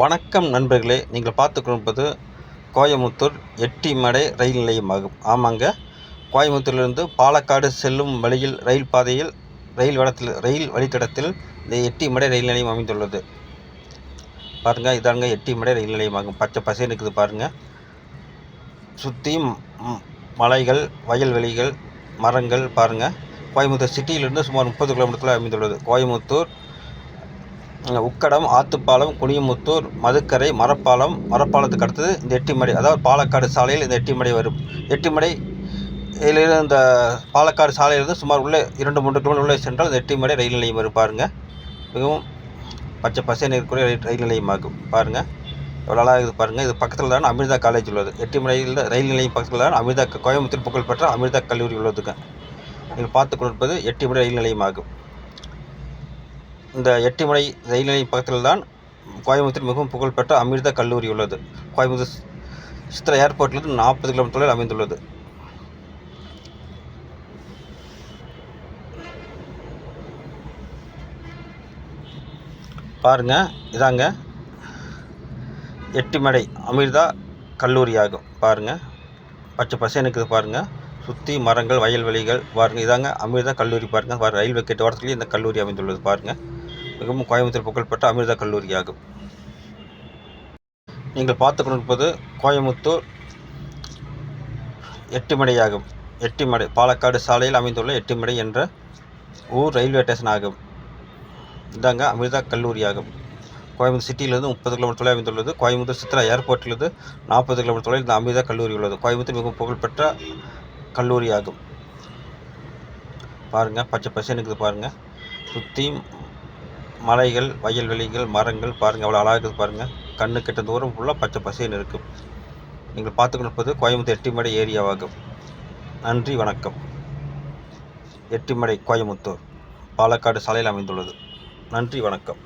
வணக்கம் நண்பர்களே. நீங்கள் பார்த்து கொண்டிருப்பது கோயமுத்தூர் எட்டிமடை ரயில் நிலையமாகும். ஆமாங்க. கோயமுத்தூரிலிருந்து பாலக்காடு செல்லும் வழியில் ரயில் பாதையில் ரயில் வடத்தில் ரயில் வழித்தடத்தில் இந்த எட்டிமடை ரயில் நிலையம் அமைந்துள்ளது. பாருங்கள் இதாங்க எட்டிமடை ரயில் நிலையமாகும். பச்சை பசேன்னு இருக்குது பாருங்கள் சுற்றியும் மலைகள் வயல்வெளிகள் மரங்கள் பாருங்கள் கோயமுத்தூர் சிட்டியிலிருந்து சுமார் முப்பது கிலோமீட்டரில் அமைந்துள்ளது. கோயமுத்தூர் உக்கடம் ஆத்துப்பாலம் குனியமுத்தூர் மதுக்கரை மரப்பாலம். மரப்பாலத்துக்கு அடுத்தது இந்த எட்டிமடை. அதாவது பாலக்காடு சாலையில் இந்த எட்டிமடை வரும். எட்டிமடை இதிலிருந்து இந்த பாலக்காடு சாலையிலிருந்து சுமார் உள்ளே இரண்டு மூன்று கிலோமீட்டர் உள்ளே சென்றால் இந்த எட்டிமடை ரயில் நிலையம் வரும். பாருங்கள் மிகவும் பச்சை பசை இருக்கக்கூடிய ரயில் ரயில் நிலையமாகும். பாருங்கள் எவ்வளோ அழகாக இருக்குது பாருங்கள் இது பக்கத்தில் தான் அமிர்தா காலேஜ் உள்ளது. எட்டிமடையில் ரயில் நிலையம் பக்கத்தில் தான் அமிர்தா கோயம்புத்தூர் புகழ்பெற்ற அமிர்தா கல்லூரி உள்ளதுங்க. நீங்கள் பார்த்து கொண்டிருப்பது எட்டிமடை ரயில் நிலையமாகும். இந்த எட்டிமலை ரயில் நிலைய பக்கத்தில் தான் கோயம்புத்தூர் மிகவும் புகழ்பெற்ற அமிர்த கல்லூரி உள்ளது. கோயம்புத்தூர் சித்திர ஏர்போர்ட்லேருந்து நாற்பது கிலோமீட்டர் தொலைவில் அமைந்துள்ளது. பாருங்க இதாங்க எட்டிமடை அமிர்தா கல்லூரி ஆகும் பாருங்க பச்சை பசேன்னு இருக்குது பாருங்கள் சுற்றி மரங்கள் வயல்வெளிகள் பாருங்கள் இதாங்க அமிர்தா கல்லூரி பாருங்கள் ரயில்வே கேட்டு ஓரத்துலேயே இந்த கல்லூரி அமைந்துள்ளது பாருங்கள் மிகவும் கோயம்புத்தூர் புகழ்பெற்ற அமிர்தா கல்லூரி ஆகும் நீங்கள் பார்த்து கொண்டிருப்பது கோயம்புத்தூர் எட்டிமடையாகும். எட்டிமடை பாலக்காடு சாலையில் அமைந்துள்ள எட்டிமடை என்ற ஊர் ரயில்வே ஸ்டேஷன் ஆகும். இதாங்க அமிர்தா கல்லூரி ஆகும் கோயம்புத்தூர் சிட்டியிலிருந்து முப்பது கிலோமீட்டர் தொலைவில் அமைந்துள்ளது. கோயம்புத்தூர் சித்ரா ஏர்போர்ட்டிலிருந்து நாற்பது கிலோமீட்டர் தொலைவில் இந்த அமிர்தா கல்லூரி உள்ளது. கோயம்புத்தூர் மிகவும் புகழ்பெற்ற கல்லூரி ஆகும் பாருங்கள் பச்சை பசேன்னு இருக்குது பாருங்கள் சுற்றி மலைகள் வயல்வெளிகள் மரங்கள் பாருங்கள் அவ்வளோ அழகாக இருக்குது பாருங்கள் கண்ணு கெட்ட தூரம் ஃபுல்லாக பச்சை பசேன்னு இருக்கும் நீங்கள் பார்த்து கொடுப்பது கோயம்புத்தூர் எட்டிமடை ஏரியாவாகும் நன்றி வணக்கம். எட்டிமடை கோயம்புத்தூர் பாலக்காடு சாலையில் அமைந்துள்ளது. நன்றி வணக்கம்.